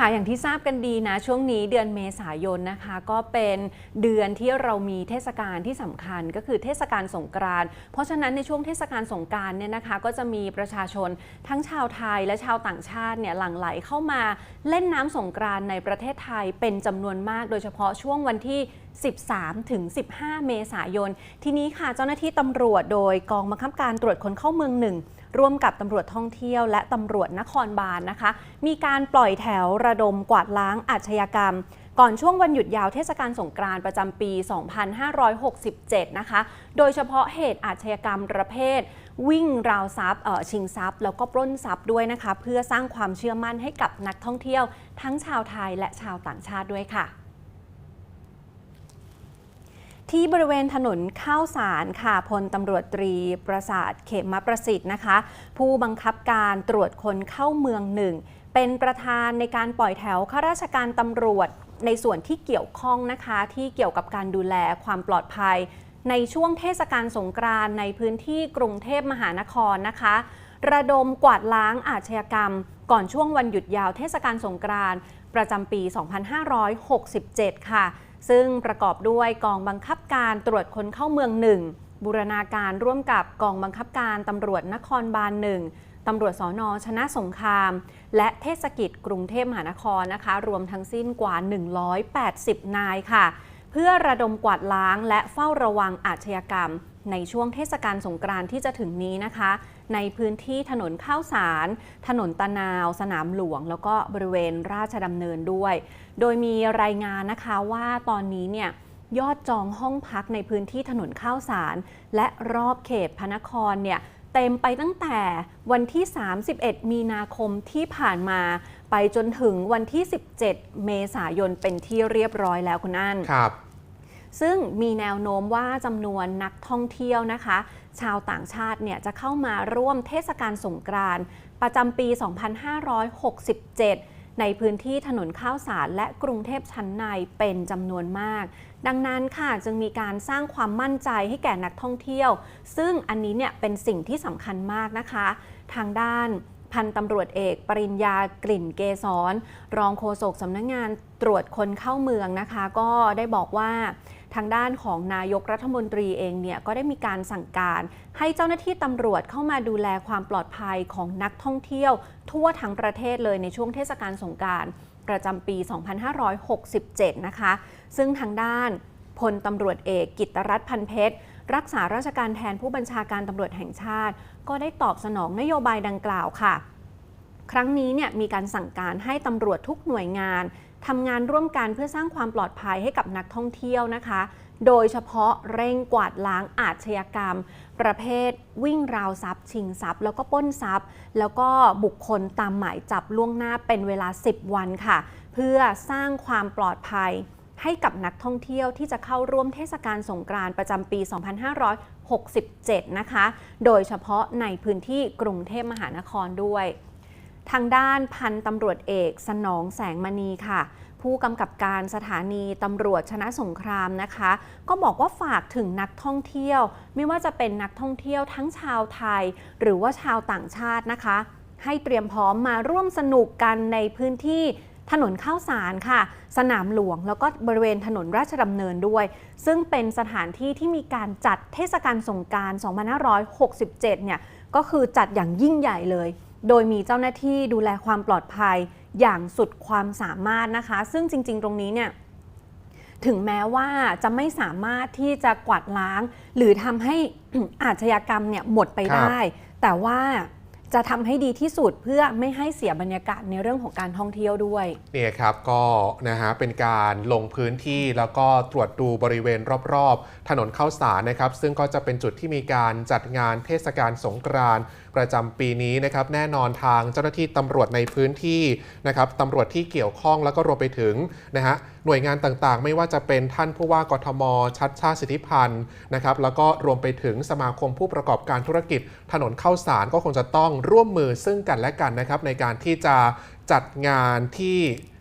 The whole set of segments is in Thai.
ค่ะอย่างที่ทราบกันดีนะช่วงนี้เดือนเมษายนนะคะ ก็เป็นเดือนที่เรามีเทศกาลที่สำคัญก็คือเทศกาลสงกรานต์เพราะฉะนั้นในช่วงเทศกาลสงกรานต์เนี่ยนะคะ ก็จะมีประชาชนทั้งชาวไทยและชาวต่างชาติเนี่ยหลั่งไหลเข้ามาเล่นน้ำสงกรานต์ในประเทศไทยเป็นจำนวนมาก โดยเฉพาะช่วงวันที่ 13 ถึง 15 เมษายน ทีนี้ค่ะเจ้าหน้าที่ตำรวจโดยกองบังคับการตรวจคนเข้าเมืองหนึ่งร่วมกับตำรวจท่องเที่ยวและตำรวจนครบาลนะคะ มีการปล่อยแถวระดมกวาดล้างอาชญากรรม ก่อนช่วงวันหยุดยาวเทศกาลสงกรานต์ประจำปี 2567 นะคะ โดยเฉพาะเหตุอาชญากรรมประเภท วิ่งราวทรัพย์ชิงทรัพย์ แล้วก็ปล้นทรัพย์ด้วยนะคะ เพื่อสร้างความเชื่อมั่นให้กับนักท่องเที่ยว ทั้งชาวไทยและชาวต่างชาติด้วยค่ะ ที่บริเวณถนนข้าวสารค่ะพลตำรวจตรีประสาทเขมประสิทธิ์นะคะ ผู้บังคับการตรวจคนเข้าเมืองหนึ่งเป็นประธานในการปล่อยแถวข้าราชการตำรวจในส่วนที่เกี่ยวข้องนะคะ ที่เกี่ยวกับการดูแลความปลอดภัย ในช่วงเทศกาลสงกรานในพื้นที่กรุงเทพมหานครนะคะ ระดมกวาดล้างอาชญากรรม ก่อนช่วงวันหยุดยาวเทศกาลสงกรานประจำปี 2567 ค่ะ ซึ่งประกอบด้วยกองบังคับการตรวจคนเข้าเมืองหนึ่งบูรณาการร่วมกับกองบังคับการตำรวจนครบาลหนึ่งตำรวจสอนอชนะสงคราม และเทศกิจกรุงเทพมหานครนะคะ รวมทั้งสิ้นกว่า 180 นายค่ะ เพื่อระดมกวาดล้างและเฝ้าระวังอาชญากรรม ในช่วงเทศกาลสงกรานต์ที่จะถึงนี้นะคะ ในพื้นที่ถนนข้าวสาร ถนนตะนาว สนามหลวง แล้วก็บริเวณราชดำเนินด้วย โดยมีรายงานนะคะว่าตอนนี้เนี่ยยอดจองห้องพักในพื้นที่ถนนข้าวสาร และรอบเขตพระนครเนี่ยเต็มไปตั้งแต่วันที่ 31 มีนาคมที่ผ่านมา ไปจนถึงวันที่ 17 เมษายนเป็นที่เรียบร้อยแล้วคุณอั้นครับ ซึ่งมีแนวโน้มว่าจำนวนนักท่องเที่ยวนะคะ ชาวต่างชาติเนี่ยจะเข้ามาร่วมเทศกาลสงกรานต์ประจำปี 2567ในพื้นที่ถนนข้าวสารและกรุงเทพชั้นในเป็นจำนวนมาก ดังนั้นค่ะจึงมีการสร้างความมั่นใจให้แก่นักท่องเที่ยว ซึ่งอันนี้เนี่ยเป็นสิ่งที่สำคัญมากนะคะ ทางด้านพันตำรวจเอกปริญญากลิ่นเกษรรองโฆษกสำนักงานตรวจคนเข้าเมืองนะคะ ก็ได้บอกว่า ทางด้านของนายกรัฐมนตรีเองเนี่ยก็ได้มีการสั่งการ ให้เจ้าหน้าที่ตำรวจเข้ามาดูแลความปลอดภัยของนักท่องเที่ยว ทั่วทั้งประเทศเลยในช่วงเทศกาลสงการประจำปี 2567 นะคะ ซึ่งทางด้านพลตำรวจเอกกิตตรัฐพันเพชรรักษาราชการแทนผู้บัญชาการตำรวจแห่งชาติ ก็ได้ตอบสนองนโยบายดังกล่าวค่ะ ครั้งนี้เนี่ยมีการสั่งการให้ตำรวจทุกหน่วยงาน ทำงานร่วมกันเพื่อสร้างความปลอดภัยให้กับนักท่องเที่ยวนะคะ โดยเฉพาะเร่งกวาดล้างอาชญากรรม ประเภทวิ่งราวทรัพย์ชิงทรัพย์ แล้วก็ป้นทรัพย์ แล้วก็บุคคลตามหมายจับล่วงหน้าเป็นเวลา 10 วันค่ะ เพื่อสร้างความปลอดภัยให้กับนักท่องเที่ยวที่จะเข้าร่วมเทศกาลสงกรานต์ประจำปี 2567 นะคะ โดยเฉพาะในพื้นที่กรุงเทพมหานครด้วย ทางด้านพันตำรวจเอกสนองแสงมณีค่ะ ผู้กำกับการสถานีตำรวจชนะสงครามนะคะ ก็บอกว่าฝากถึงนักท่องเที่ยว ไม่ว่าจะเป็นนักท่องเที่ยวทั้งชาวไทย หรือว่าชาวต่างชาตินะคะ ให้เตรียมพร้อมมาร่วมสนุกกันในพื้นที่ถนนข้าวสารค่ะ สนามหลวง แล้วก็บริเวณถนนราชดำเนินด้วย ซึ่งเป็นสถานที่ที่มีการจัดเทศกาลสงกราร 2567 เนี่ย ก็คือจัดอย่างยิ่งใหญ่เลย โดยมีเจ้าหน้าที่ดูแลความปลอดภัยอย่างสุดความสามารถนะคะ ซึ่งจริง ๆ ตรงนี้เนี่ยถึงแม้ว่าจะไม่สามารถที่จะกวาดล้าง หรือทำให้อาชญากรรมเนี่ยหมดไปครับได้ แต่ว่าจะทำให้ดีที่สุดเพื่อไม่ให้เสียบรรยากาศในเรื่องของการท่องเที่ยวด้วยเนี่ยครับก็นะฮะเป็นการลงพื้นที่แล้วก็ตรวจดูบริเวณรอบๆ ถนนข้าวสารนะครับ ซึ่งก็จะเป็นจุดที่มีการจัดงานเทศกาลสงกรานต์ ประจำปีนี้นะครับแน่นอนทางเจ้าหน้าที่ตำรวจในพื้นที่นะครับตำรวจที่เกี่ยวข้องแล้วก็รวมไปถึงนะฮะหน่วยงานต่างๆ ไม่ว่าจะเป็นท่านผู้ว่ากทม ชัดชาติสิทธิพันธ์นะครับแล้วก็รวมไปถึงสมาคมผู้ประกอบการธุรกิจ ถนนเข้าสารก็คงจะต้องร่วมมือซึ่งกันและกันนะครับในการที่จะจัดงานที่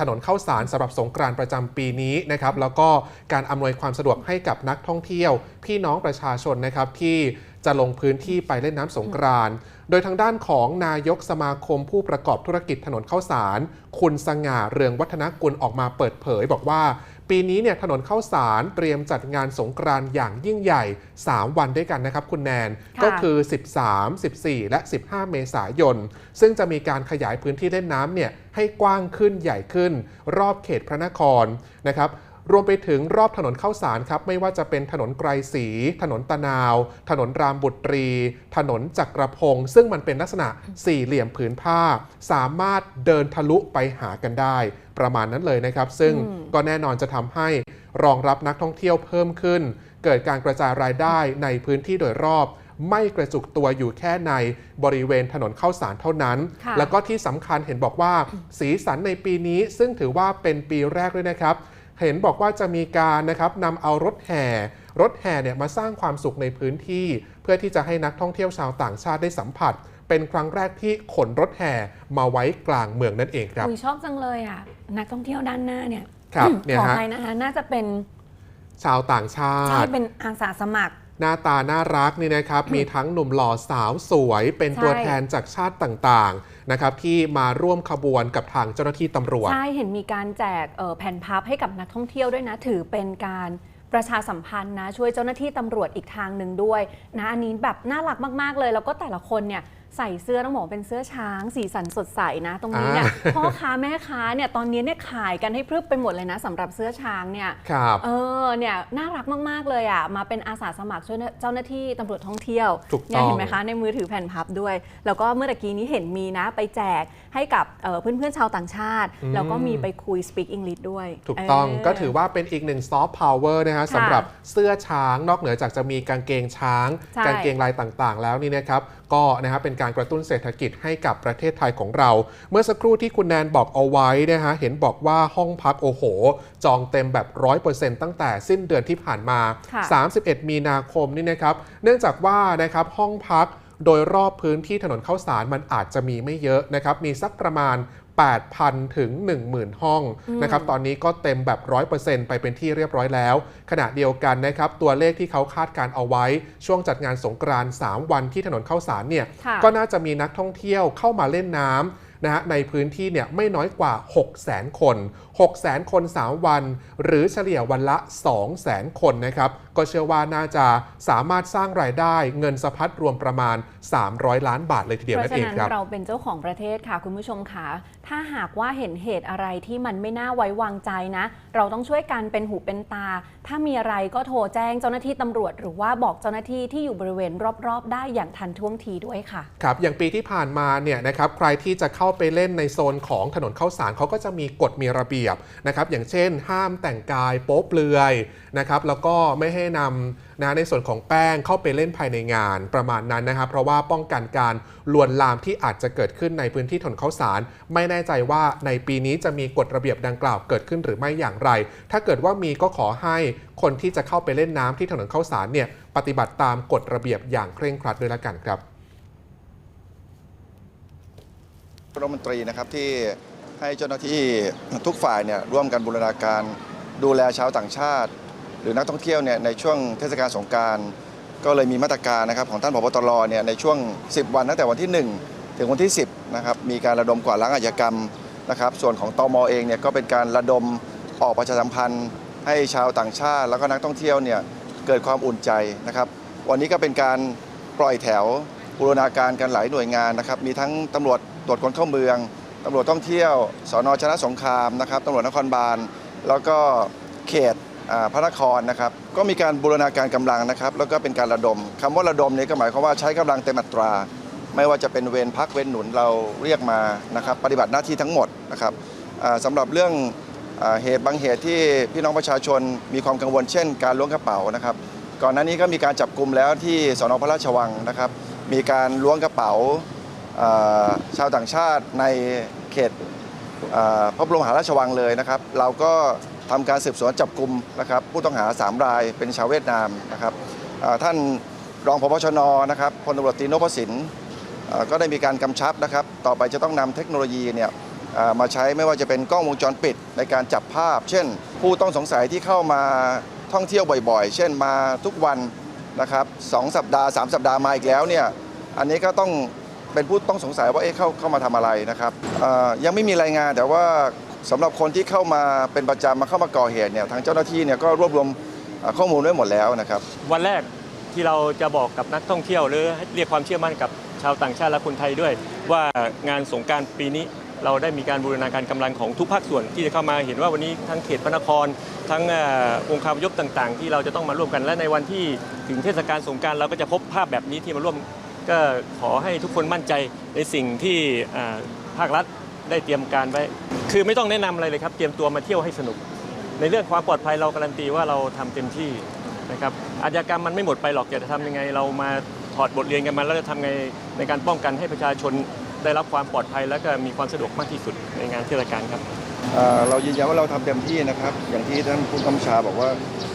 ถนนเข้าสารสำหรับสงกรานต์ประจำปีนี้นะครับแล้วก็การอำนวยความสะดวกให้กับนักท่องเที่ยว พี่น้องประชาชนนะครับที่ จะลงพื้นที่ไปเล่นน้ำสงกรานต์โดยทางด้านของนายกสมาคมผู้ประกอบธุรกิจถนนข้าวสาร คุณสง่าเรืองวัฒนกุลออกมาเปิดเผย บอกว่า ปีนี้เนี่ยถนนข้าวสารเตรียมจัดงานสงกรานต์อย่างยิ่งใหญ่ 3 วันด้วยกันนะครับคุณแนนค่ะก็คือ 13 14 และ 15 เมษายน ซึ่งจะมีการขยายพื้นที่เล่นน้ำเนี่ยให้กว้างขึ้นใหญ่ขึ้น รอบเขตพระนครนะครับ รวมไปถึงรอบถนนข้าวสารครับ ไม่ว่าจะเป็นถนนไกรศรีถนนตะนาว ถนนรามบุตรี ถนนจักรพงศ์ซึ่งมันเป็นลักษณะสี่เหลี่ยมผืนผ้า สามารถเดินทะลุไปหากันได้ ประมาณนั้นเลยนะครับ ซึ่งอืมก็แน่นอนจะทำให้รองรับนักท่องเที่ยวเพิ่มขึ้น เกิดการกระจายรายได้ในพื้นที่โดยรอบไม่กระจุกตัวอยู่แค่ในบริเวณถนนข้าวสารเท่านั้นค่ะแล้วก็ที่สำคัญเห็นบอกว่า สีสันในปีนี้ซึ่งถือว่าเป็นปีแรกด้วยนะครับ เห็นบอกว่าจะมีการนะครับนำเอารถแห่ รถแห่เนี่ยมาสร้างความสุขในพื้นที่ เพื่อที่จะให้นักท่องเที่ยวชาวต่างชาติได้สัมผัส เป็นครั้งแรกที่ขนรถแห่มาไว้กลางเมืองนั่นเองครับอุยชอบจังเลยอะนักท่องเที่ยวด้านหน้าเนี่ยครับเนี่ยขอฮะอภัยนะคะน่าจะเป็นชาวต่างชาใช่ติเป็นอาสาสมัคร หน้าตาน่ารักนี่นะครับ มีทั้งหนุ่มหล่อสาวสวยเป็นตัวแทนจากชาติต่างๆนะครับที่มาร่วมขบวนกับทางเจ้าหน้าที่ตำรวจ ใช่ เห็นมีการแจกแผ่นพับให้กับนักท่องเที่ยวด้วยนะ ถือเป็นการประชาสัมพันธ์นะ ช่วยเจ้าหน้าที่ตำรวจอีกทางหนึ่งด้วยนะอันนี้แบบน่ารักมากๆเลย แล้วก็แต่ละคนเนี่ย ใส่เสื้อต้องบอกว่าเป็นเสื้อช้างสีสันสดใสนะตรงนี้เนี่ยอ่าพ่อค้าแม่ค้าเนี่ยตอนนี้เนี่ยขายกันให้พรึบไปหมดเลยนะสำหรับเสื้อช้างเนี่ยครับเออเนี่ยน่ารักมาก ๆ เลยอะมาเป็นอาสาสมัครช่วยเจ้าหน้าที่ตำรวจท่องเที่ยวถูกเนี่ยต้องเห็นไหมคะในมือถือแผ่นพับด้วย แล้วก็เมื่อตะกี้นี้เห็นมีนะไปแจกให้กับเอ่อเพื่อนๆชาวต่างชาติ แล้วก็มีไปคุย speak English ด้วย ถูกต้องเก็ถือว่าเป็นอีกหนึ่งซอฟต์พาวเวอร์นะฮะค่ะสำหรับเสื้อช้างนอกเหนือจากจะมีกางเกงช้างใช่กางเกงลายต่างๆ แล้วนี่นะครับก็นะฮะเป็นการกระตุ้นเศรษฐกิจให้กับประเทศไทยของเรา เมื่อสักครู่ที่คุณแนนบอกเอาไว้นะฮะเห็นบอกว่าห้องพักโอ้โห จองเต็มแบบ 100%ตั้งแต่สิ้นเดือนที่ผ่านมาค่ะ31 มีนาคมนี่นะครับเนื่องจากว่านะครับห้องพักโดยรอบพื้นที่ถนนข้าวสารมันอาจจะมีไม่เยอะนะครับ มีสักประมาณ 8,000 ถึง 10,000 ห้องนะครับตอนนี้ก็เต็มแบบ 100%ไปเป็นที่เรียบร้อยแล้ว ขณะเดียวกันนะครับตัวเลขที่เขาคาดการเอาไว้ ช่วงจัดงานสงกรานต์3วันที่ถนนข้าวสารเนี่ยค่ะก็น่าจะมีนักท่องเที่ยวเข้ามาเล่นน้ำนะฮะในพื้นที่เนี่ยไม่น้อยกว่า 600,000 คน600,000 คน 3 วัน หรือเฉลี่ยวันละ 200,000 คนนะครับ ก็เชื่อว่าน่าจะสามารถสร้างรายได้เงินสะพัดรวมประมาณ 300 ล้านบาทเลยทีเดียวเพนั่ราะนฉะเองนั้นครับ เราเป็นเจ้าของประเทศค่ะคุณผู้ชมค่ะ ถ้าหากว่าเห็นเหตุอะไรที่มันไม่น่าไว้วางใจนะ เราต้องช่วยกันเป็นหูเป็นตา ถ้ามีอะไรก็โทรแจ้งเจ้าหน้าที่ตำรวจ หรือว่าบอกเจ้าหน้าที่ที่อยู่บริเวณรอบๆ ได้อย่างทันท่วงทีด้วยค่ะ ครับ อย่างปีที่ผ่านมาเนี่ยนะครับ ใครที่จะเข้าไปเล่นในโซนของถนนข้าวสารเขาก็จะมีกฎมีระเบียบนะครับอย่างเช่น ห้ามแต่งกายโป๊เปลือยนะครับแล้วก็ไม่ให้นำนะในส่วนของแป้งเข้าไปเล่นภายในงานประมาณนั้นนะครับ เพราะว่าป้องกันการลวนลามที่อาจจะเกิดขึ้นในพื้นที่ถนนข้าวสาร ไม่แน่ใจว่าในปีนี้จะมีกฎระเบียบดังกล่าวเกิดขึ้นหรือไม่อย่างไร ถ้าเกิดว่ามีก็ขอให้คนที่จะเข้าไปเล่นน้ำที่ถนนข้าวสารเนี่ยปฏิบัติตามกฎระเบียบอย่างเคร่งครัดด้วยละกันครับรัฐมนตรีนะครับที่ ให้เจ้าหน้าที่ทุกฝ่ายเนี่ยร่วมกันบูรณาการดูแลชาวต่างชาติ หรือนักท่องเที่ยวเนี่ยในช่วงเทศกาลสงการก็เลยมีมาตรการนะครับของท่านผบตรเนี่ยในช่วง 10 วันตั้งแต่วันที่ 1 ถึงวันที่ 10นะครับมีการระดมกวาดล้างอาชญากรรมนะครับส่วนของตมเองเนี่ยก็เป็นการระดมออกประชาสัมพันธ์ ให้ชาวต่างชาติ แล้วก็นักท่องเที่ยวเนี่ยเกิดความอุ่นใจนะครับ วันนี้ก็เป็นการปล่อยแถวบูรณาการกันหลายหน่วยงานนะครับมีทั้งตำรวจตรวจคนเข้าเมือง ตำรวจท่องเที่ยวสอนอชนะสงครามนะครับตำรวจนครบาลแล้วก็เขตพระนครนะครับ ก็มีการบูรณาการกำลังนะครับ แล้วก็เป็นการระดมคำว่าระดมนี้ก็หมายความว่าใช้กำลังเต็มอัตรา ไม่ว่าจะเป็นเวรพักเวรหนุนเราเรียกมานะครับ ปฏิบัติหน้าที่ทั้งหมดนะครับอ่าสำหรับเรื่องอเหตุบางเหตุที่พี่น้องประชาชนมีความกังวลเช่น การล้วงกระเป๋านะครับ ก่อนหน้านี้ก็มีการจับกลุ่มแล้วที่สนพระราชวังนะครับ มีการล้วงกระเป๋า ชาวต่างชาติในเขตพระบรมมหาราชวังเลยนะครับ เราก็ทำการสืบสวนจับกลุ่มนะครับ ผู้ต้องหา 3 รายเป็นชาวเวียดนามนะครับท่านรองพบชนนะครับพลตำรวจตรีนพสินก็ได้มีการกำชับนะครับ ต่อไปจะต้องนำเทคโนโลยีเนี่ยมาใช้ไม่ว่าจะเป็นกล้องวงจรปิดในการจับภาพ เช่น ผู้ต้องสงสัยที่เข้ามาท่องเที่ยวบ่อยๆ เช่นมาทุกวันนะครับสองสัปดาห์ 3 สัปดาห์มาอีกแล้วเนี่ยอันนี้ก็ต้อง เป็นผู้ต้องสงสัยว่าเอ๊ะเข้าเข้ามาทำอะไรนะครับยังไม่มีรายงานแต่ว่าสำหรับคนที่เข้ามาเป็นประจำมาเข้ามาก่อเหตุเนี่ยทางเจ้าหน้าที่เนี่ยก็รวบรวมข้อมูลไว้หมดแล้วนะครับ วันแรกที่เราจะบอกกับนักท่องเที่ยว หรือเรียกความเชื่อมั่นกับชาวต่างชาติและคนไทยด้วย ว่างานสงการปีนี้เราได้มีการบูรณาการกำลังของทุกภาคส่วนที่จะเข้ามาเห็นว่าวันนี้ทั้งเขตพระนคร ทั้งองค์คาพยพต่าง ๆ ที่เราจะต้องมาร่วมกันและในวันที่ถึงเทศกาลสงการเราก็จะพบภาพแบบนี้ที่มาร่วม ก็ขอให้ทุกคนมั่นใจในสิ่งที่ภาครัฐได้เตรียมการไว้ คือไม่ต้องแนะนำอะไรเลยครับ เตรียมตัวมาเที่ยวให้สนุก ในเรื่องความปลอดภัยเราการันตีว่าเราทำเต็มที่นะครับอาชญากรรมมันไม่หมดไปหรอกจะทำยังไง เรามาถอดบทเรียนกันมาแล้วจะทำไงในการป้องกันให้ประชาชนได้รับความปลอดภัย และก็มีความสะดวกมากที่สุดในงานเทศกาลครับเรายืนยันว่าเราทำเต็มที่นะครับ อย่างที่ท่านผู้กำชาบอกว่า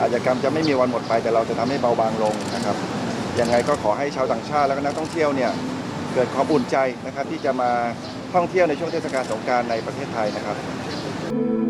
อาชญากรรมจะไม่มีวันหมดไปแต่เราจะทำให้เบาบางลงนะครับ ยังไงก็ขอให้ชาวต่างชาติและก็นักท่องเที่ยวเนี่ยเกิดความอุ่นใจนะครับที่จะมาท่องเที่ยวในช่วงเทศกาลสงกรารในประเทศไทยนะครับ